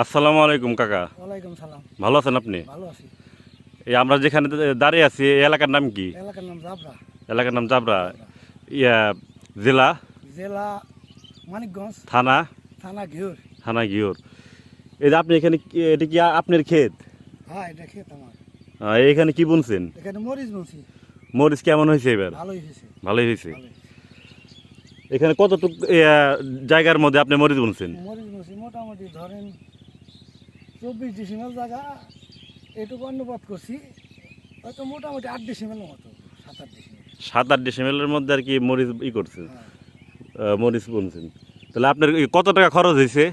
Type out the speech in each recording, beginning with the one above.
আসসালামু আলাইকুম কাকা। ওয়ালাইকুম সালাম। ভালো আছেন আপনি? ভালো আছি। এই আমরা যেখানে দাঁড়িয়ে আছি এই এলাকার নাম কি? এলাকার নাম জাবরা। এলাকার নাম জাবরা। ইয়া জেলা? জেলা মানিকগঞ্জ। থানা? থানা ঘিউর থানা গিওর এই যে আপনি এখানে এটা কি আপনার ক্ষেত? হ্যাঁ এটা খেত আমার। আহ, এখানে কি বুনছেন? এখানে মরিচ বলছি মরিচ কেমন হয়েছে এবার? ভালোই হয়েছে। ভালোই হয়েছে। এখানে কতটুক জায়গার মধ্যে আপনি মরিচ বুনছেন? মরিচ বলছি মোটামুটি ধরেন চব্বিশ ডিসিমেল জায়গা এটুকু অনুবাদ করছি হয়তো মোটামুটি আট ডিসিমেল মতো সাত আট ডিসিমেল সাত আট ডিসেম্বরের মধ্যে আর কি মরিচ ই করছেন হ্যাঁ। মরিচ বুনছেন। তাহলে আপনার কত টাকা খরচ হয়েছে?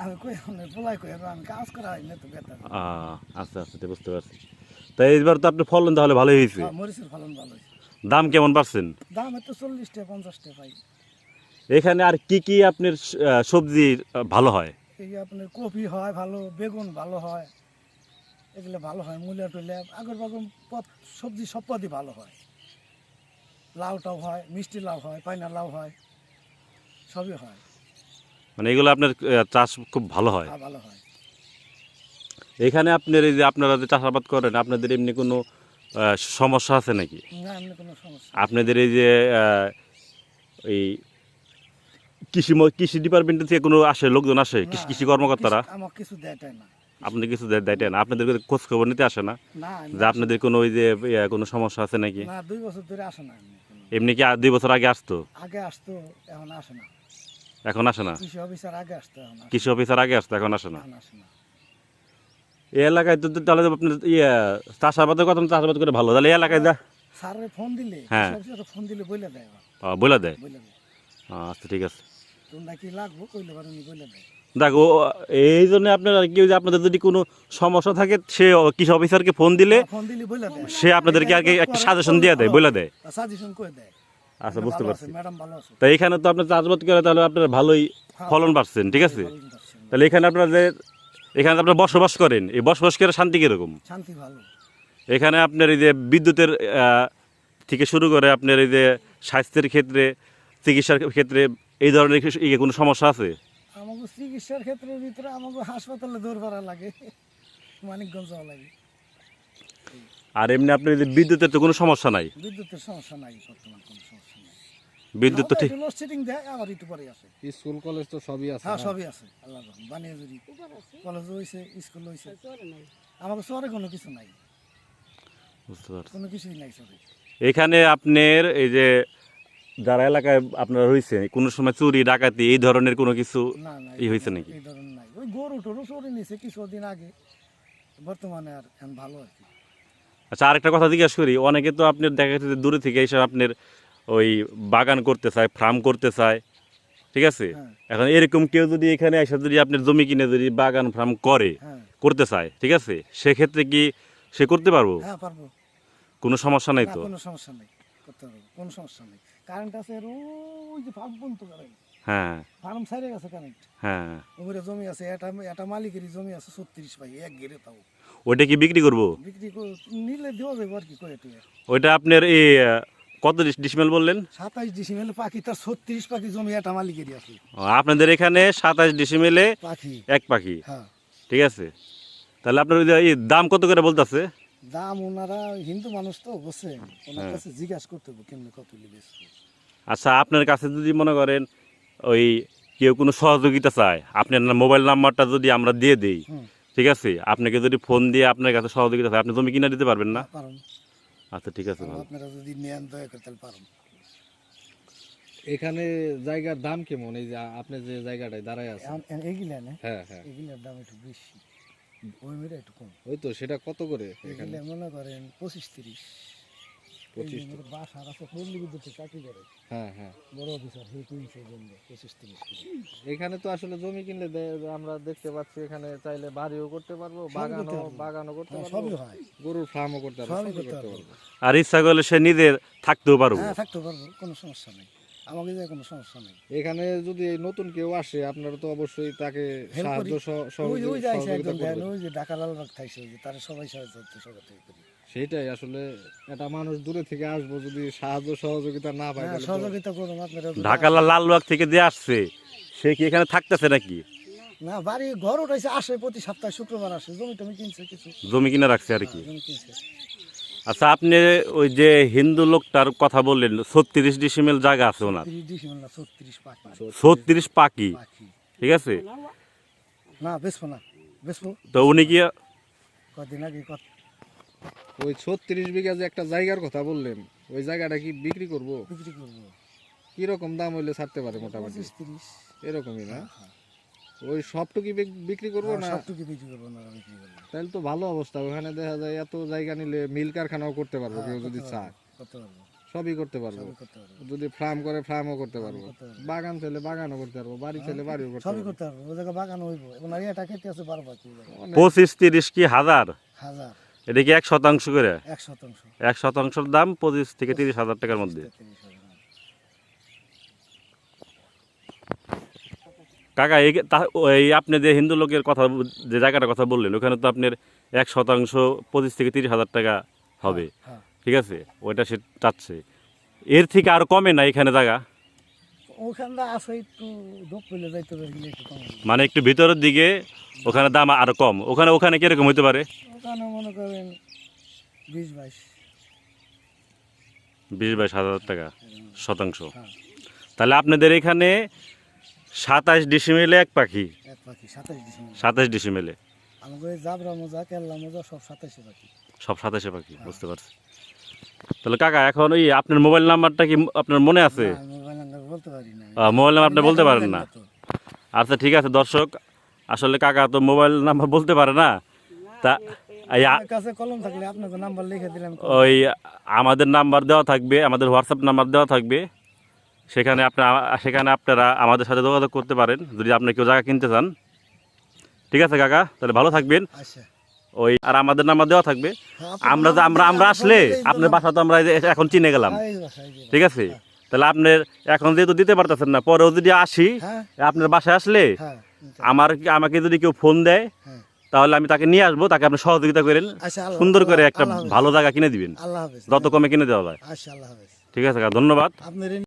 হয় তো আচ্ছা আচ্ছা বুঝতে পারছি। তাই এইবার তো আপনি ফলন তাহলে ভালোই হয়েছে। হ্যাঁ, মরিচের ফলন ভালো দাম কেমন পাচ্ছেন দাম এত চল্লিশ টাকা পঞ্চাশ টাকা এখানে আর কি কি আপনার সবজি ভালো হয়? এই আপনার কপি হয় ভালো বেগুন ভালো হয় এগুলো ভালো হয় মূলা টুলা আগর বাগর পথ সবজি সব পদই ভালো হয়। লাউটাও হয় মিষ্টি লাউ হয় পাইনা লাউ হয় সবই হয়। মানে এগুলো আপনার চাষ খুব ভালো হয়। ভালো হয়। এখানে আপনার এই যে আপনারা যে চাষাবাদ করেন আপনাদের এমনি কোনো সমস্যা আছে নাকি? না এমনি কোনো সমস্যা আপনাদের এই যে এই কৃষি কৃষি ডিপার্টমেন্ট থেকে কোনো আসে লোকজন আসে কৃষি কৃষি কর্মকর্তারা? কিছু- দেয়টাই না। আপনি কিছু দেয় না? আপনাদের খোঁজ খবর নিতে আসে না? যে আপনাদের কোনো ওই যে কোনো সমস্যা আছে নাকি? না দুই বছর ধরে আসে না এমনি কি দুই বছর আগে আসতো? আগে আসতো এখন আসে না। এখন আসে না? কৃষি অফিসার আগে আসতো এখন আসে কৃষি অফিসার আগে আসতো এখন আসে না? এই এলাকায় তো তাহলে আপনার ইয়ে চাষাবাদের কথা চাষাবাদ করে ভালো। তাহলে এই এলাকায় যা। স্যারের ফোন দিলে হ্যাঁ। ফোন দিলে দেয় বলে দেয়? বলে দেয়। আচ্ছা ঠিক আছে। তোমরা কি লাগবো? কইলে পারে বলে দেয় দেখো এই জন্য আপনার আর কি আপনাদের যদি কোনো সমস্যা থাকে সে কৃষি অফিসারকে ফোন দিলে ফোন দিলে সে আপনাদেরকে আর কি একটা সাজেশন দিয়ে দেয় বলে দেয়। সাজেশন করে দেয়। আচ্ছা বুঝতে পারছি। ম্যাডাম ভালো আছে। তা এখানে তো আপনার চাষবাদ করে তাহলে আপনার ভালোই ফলন পাচ্ছেন ঠিক আছে? তাহলে এখানে আপনার যে এখানে আপনার বসবাস করেন এই বসবাস করে শান্তি কীরকম? শান্তি ভালো। এখানে আপনার এই যে বিদ্যুতের থেকে শুরু করে আপনার এই যে স্বাস্থ্যের ক্ষেত্রে চিকিৎসার ক্ষেত্রে এই ধরনের কিছু- কোনো সমস্যা আছে? আমাকে চিকিৎসার ক্ষেত্রের ভিতরে আমাকে হাসপাতালে দৌড় করা লাগে। মানিকগঞ্জ যাওয়া লাগে। আর এমনি আপনার এই যে বিদ্যুতের তো কোনো সমস্যা নাই? বিদ্যুতের সমস্যা নাই বর্তমান কোনো সমস্যা নাই। বিদ্যুৎ তো ঠিক লোডশেডিং দেয় আবার একটু পরে আসে। স্কুল কলেজ তো সবই আছে হ্যাঁ সবই আছে আল্লাহ রহম বানিয়ে যদি কলেজ হয়েছে স্কুল হয়েছে আমাকে শহরে কোনো কিছু নাই। বুঝতে পারছি। কোনো কিছুই নাই শহরে। এখানে আপনার এই যে যারা এলাকায় আপনার হয়েছে কোনো সময় চুরি ডাকাতি এই ধরনের কোনো কিছু না না ই হয়েছে নাকি? এই ধরনের নাই। ওই গরু টরু চড়ে নিয়েছে কিছুদিন আগে। বর্তমানে আর এখন ভালো আর কি। আচ্ছা আরেকটা কথা জিজ্ঞাসা করি অনেকে তো আপনার দেখা যাচ্ছে যে দূরে থেকে এসে আপনার ওই বাগান করতে চায় ফার্ম করতে চায় ঠিক আছে? হ্যাঁ। এখন এরকম কেউ যদি এখানে এসে যদি আপনার জমি কিনে যদি বাগান ফার্ম করে হ্যাঁ। করতে চায় ঠিক আছে? সেক্ষেত্রে কি সে করতে পারব? হ্যাঁ পারব। কোনো সমস্যা নেই না, তো? কোনো সমস্যা নেই করতে পারব। কোনো সমস্যা নেই। কারেন্ট আছে ওই যে ফার্ম বন্ধ কারেন্ট হ্যাঁ। ফার্ম সাইডে গেছে কারেন্ট হ্যাঁ। ওপরে জমি আছে এটা এটা মালিকেরই জমি আছে ছত্রিশ ভাই এক গেড়ে তাও। ওইটা কি বিক্রি করব? বিক্রি করে নিলে দেওয়া যাবে আর কি কয়ে টুয়ে। ওইটা আপনার এই কত ডিসমেল বললেন? সাতাইশ ডিসিমেল পাখি তার ছত্রিশ পাখি জমি এটা মালিকেরই আছে। আপনাদের এখানে সাতাশ ডিসিমেলে পাখি। এক পাখি। হ্যাঁ। ঠিক আছে। তাহলে আপনার দাম কত করে বলতেছে? দাম ওনারা হিন্দু মানুষ তো বসে ওনার হ্যাঁ। কাছে জিজ্ঞাসা করতে হবে কেমনি কত লিবেস আচ্ছা আপনার কাছে যদি মনে করেন ওই কেউ কোনো সহযোগিতা চায় আপনার মোবাইল নাম্বারটা যদি আমরা দিয়ে দিই ঠিক আছে? আপনাকে যদি ফোন দিয়ে আপনার কাছে সহযোগিতা চায় আপনি জমি কিনে দিতে পারবেন না? আচ্ছা ঠিক আছে আপনারা যদি নেন দয়া করে তাহলে পারেন এখানে জায়গার দাম কেমন? এই যে আপনি যে জায়গাটায় দাঁড়ায় আছেন। এগুলা না? হ্যাঁ হ্যাঁ। এগুলার দাম একটু বেশি। ওই একটু কম। ওই তো সেটা কত করে এখানে? মনে করেন পঁচিশ তিরিশ। পঁচিশ বাসা আছে পল্লী বিদ্যুতে চাকরি করে। হ্যাঁ হ্যাঁ। বড় অফিসার হে কিনছে জন্য পঁচিশ তিরিশ এখানে তো আসলে জমি কিনলে আমরা দেখতে পাচ্ছি এখানে চাইলে বাড়িও করতে পারব বাগানও। বাগানও করতে হ্যাঁ, পারব। সবই হয়। গরুর ফার্মও করতে পারব সবই করতে পারব। আর ইচ্ছা করলে সে নিজের থাকতেও পারব। হ্যাঁ থাকতে পারব কোনো সমস্যা নেই। আমাকে যে কোনো সমস্যা নেই। এখানে যদি নতুন কেউ আসে আপনারা তো অবশ্যই তাকে সাহায্য সহযোগিতা করবেন। ওই যে ঢাকা লালবাগ থাইছে ওই যে তারা সবাই করি। সেটাই আসলে একটা মানুষ দূরে থেকে আসব যদি সাহায্য সহযোগিতা না পায় তো- সহযোগিতা করুন আপনারা ঢাকা লালবাগ থেকে যে আসছে সে কি এখানে থাকতেছে নাকি? না বাড়ি ঘর উঠাইছে আসে প্রতি সপ্তাহে শুক্রবার আসে জমি টমি কিনছে কিছু। জমি কিনে রাখছে আর কি। হ্যাঁ, জমি কিনছে। আচ্ছা আপনি ওই যে হিন্দু লোকটার কথা বললেন ছত্রিশ ডিসিমেল জায়গা আছে ওনার? না ছত্রিশ পাখি। ঠিক আছে? না বেসবো না বেসবো তো উনি কি কদিন আগে ওই ছত্রিশ বিঘা যে একটা জায়গার কথা বললেন ওই জায়গাটা কি বিক্রি করব? বিক্রি করব। কি রকম দাম হইলে ছাড়তে পারে মোটামুটি? এরকমই না? ওই সবটুকি বিক- বিক্রি করব না? সবটুকু বিক্রি করব না বিক্রি করব? তাহলে তো ভালো অবস্থা ওখানে দেখা যায় এত জায়গা নিলে মিল কারখানাও করতে পারব কেউ যদি চায়। করতে পারব। সবই করতে পারব। যদি ফার্ম করে ফার্মও করতে পারব। বাগান চাইলে বাগানও করতে পারব বাড়ি চাইলে বাড়িও করতে সবই করতে পারব ও জায়গায় বাগান হইব। এবং আর এটা খেতে আছে বারো ওই পঁচিশ তিরিশ কি হাজার? হাজার। এটা কি এক শতাংশ করে? এক শতাংশ। এক শতাংশের দাম পঁচিশ থেকে তিরিশ হাজার টাকার মধ্যে তিরিশ হাজার। কাকা এই তা- ওই আপনি যে হিন্দু লোকের কথা যে জায়গাটার কথা বললেন ওখানে তো আপনার এক শতাংশ পঁচিশ থেকে তিরিশ হাজার টাকা হবে। হ্যাঁ ঠিক আছে? ওইটা সে চাচ্ছে। এর থেকে আর কমে না এখানে জায়গা। মানে একটু ভিতরের দিকে ওখানে দাম আরও কম। ওখানে ওখানে কীরকম হতে পারে? বিশ বাইশ। হাজার টাকা শতাংশ। হ্যাঁ। তাহলে আপনাদের এখানে সাতাশ ডিসিমেলে এক পাখি। এক পাখি সাতাশ ডিসেম্বর সাতাশ ডিসিমেলে। আমাকে জাবরা মোজা কেল্লা মোজা সব সাতাশে পাখি। সব সাতাশে পাখি বুঝতে পারছি। তাহলে কাকা এখন ওই আপনার মোবাইল নাম্বারটা কি আপনার মনে আছে? মোবাইল নাম্বার বলতে পারি না। মোবাইল নাম্বার আপনি বলতে পারেন না আচ্ছা ঠিক আছে দর্শক আসলে কাকা তো মোবাইল নাম্বার বলতে পারে না। তা ওই আমাদের নাম্বার দেওয়া থাকবে আমাদের হোয়াটসঅ্যাপ নাম্বার দেওয়া থাকবে। সেখানে আপনারা সেখানে আপনারা আমাদের সাথে যোগাযোগ করতে পারেন। যদি আপনি কেউ জায়গা কিনতে চান। ঠিক আছে কাকা তাহলে ভালো থাকবেন। আচ্ছা। ওই আর আমাদের নাম্বার দেওয়া থাকবে। হ্যাঁ, আমরা আমরা আমরা আসলে আপনার বাসা তো আমরা এখন চিনে গেলাম। হ্যাঁ, ঠিক আছে? তাহলে আপনার এখন যেহেতু দিতে পারতেছেন না পরেও যদি আসি হ্যাঁ। আপনার বাসায় আসলে হ্যাঁ আমার আমাকে যদি কেউ ফোন দেয় হ্যাঁ। তাহলে আমি তাকে নিয়ে আসব তাকে আপনি সহযোগিতা করেন। আচ্ছা সুন্দর করে একটা ভালো জায়গা কিনে দিবেন। যত কমে কিনে দেওয়া যায়। আচ্ছা ঠিক আছে কাকা ধন্যবাদ।